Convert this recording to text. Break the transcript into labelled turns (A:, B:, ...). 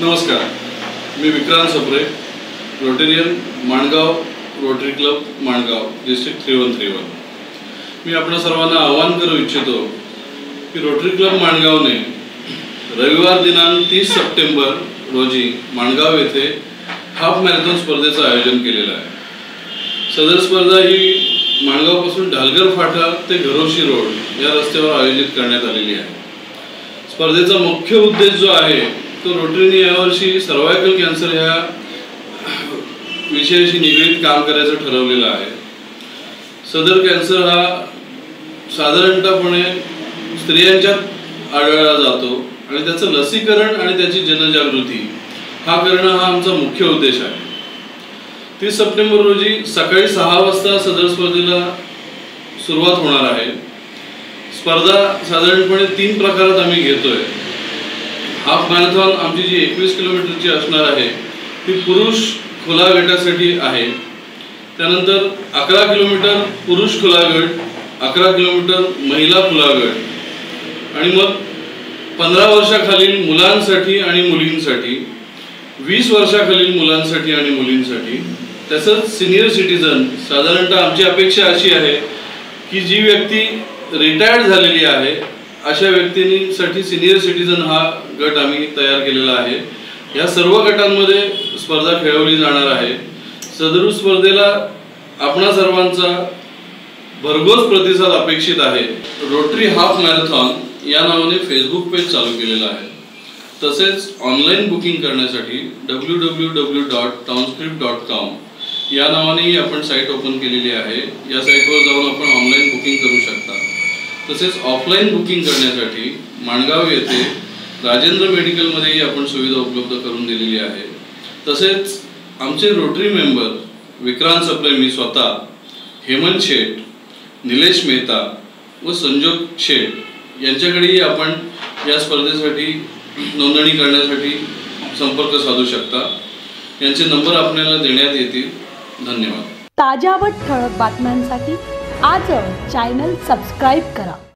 A: नमस्कार. मी Vikrant Sapre Rotarian Mangaon Rotary club Mangaon district three one three one मी आपणा सर्वांना आवाहन करू इच्छितो की रोटरी क्लब माणगावने रविवार दिनांक तीस सप्टेंबर रोजी माणगाव येथे हाफ मॅरेथॉन स्पर्धेचं आयोजन केलेलं आहे. सदर स्पर्धा ही माणगावपासून ढालगर फाटा ते घरोशी रोड या रस्त्यावर आयोजित करण्यात आलेली आहे. स्पर्धेचा मुख्य उद्देश जो आहे तो रोटरीने यावर्षी सर्वायकल कॅन्सर ह्या विषयाशी निगडीत काम करायचं ठरवलेलं आहे. सदर कॅन्सर हा साधारणतःपणे स्त्रियांच्यात आढळला जातो आणि त्याचं लसीकरण आणि त्याची जनजागृती हा करणं हा आमचा मुख्य उद्देश आहे. तीस सप्टेंबर रोजी सकाळी सहा वाजता सदर स्पर्धेला सुरुवात होणार आहे. स्पर्धा साधारणपणे तीन प्रकारात आम्ही घेतोय. हाफ मॅरेथॉन आमची जी एकवीस किलोमीटरची असणार आहे ती पुरुष खुला गटासाठी आहे. त्यानंतर अकरा किलोमीटर पुरुष खुला गट अकरा किलोमीटर महिला खुला गट आणि मग पंधरा वर्षाखालील मुलांसाठी आणि मुलींसाठी वीस वर्षाखालील मुलांसाठी आणि मुलींसाठी तसंच सिनियर सिटीजन साधारणतः आमची अपेक्षा अशी आहे की जी व्यक्ती रिटायर्ड झालेली आहे अशा व्यक्तींसाठी सिनियर सिटीजन हा गट आम्ही तयार केलेला आहे. या सर्व गटांमध्ये स्पर्धा खेळवली जाणार आहे. सदरू स्पर्धेला आपणा सर्वांचा भरघोस प्रतिसाद अपेक्षित आहे. रोटरी हाफ मॅरेथॉन या नावाने फेसबुक पेज चालू केलेला आहे. तसेच ऑनलाईन बुकिंग करण्यासाठी W W W dot townscript dot com या नावानेही आपण साईट ओपन केलेली आहे. या साईटवर जाऊन आपण ऑनलाईन बुकिंग करू शकता. तसेच ऑफलाईन बुकिंग करण्यासाठी माणगाव येथे राजेंद्र मेडिकलमध्येही आपण सुविधा उपलब्ध करून दिलेली आहे. तसेच आमचे रोटरी मेंबर विक्रांत सप्रे मी स्वतः हेमंत शेठ निलेश मेहता व संजोग शेठ यांच्याकडेही आपण या स्पर्धेसाठी नोंदणी करण्यासाठी संपर्क साधू शकता. यांचे नंबर आपल्याला देण्यात येतील. धन्यवाद.
B: ताज्या व ठळक बातम्यांसाठी आज चॅनल सबस्क्राईब करा.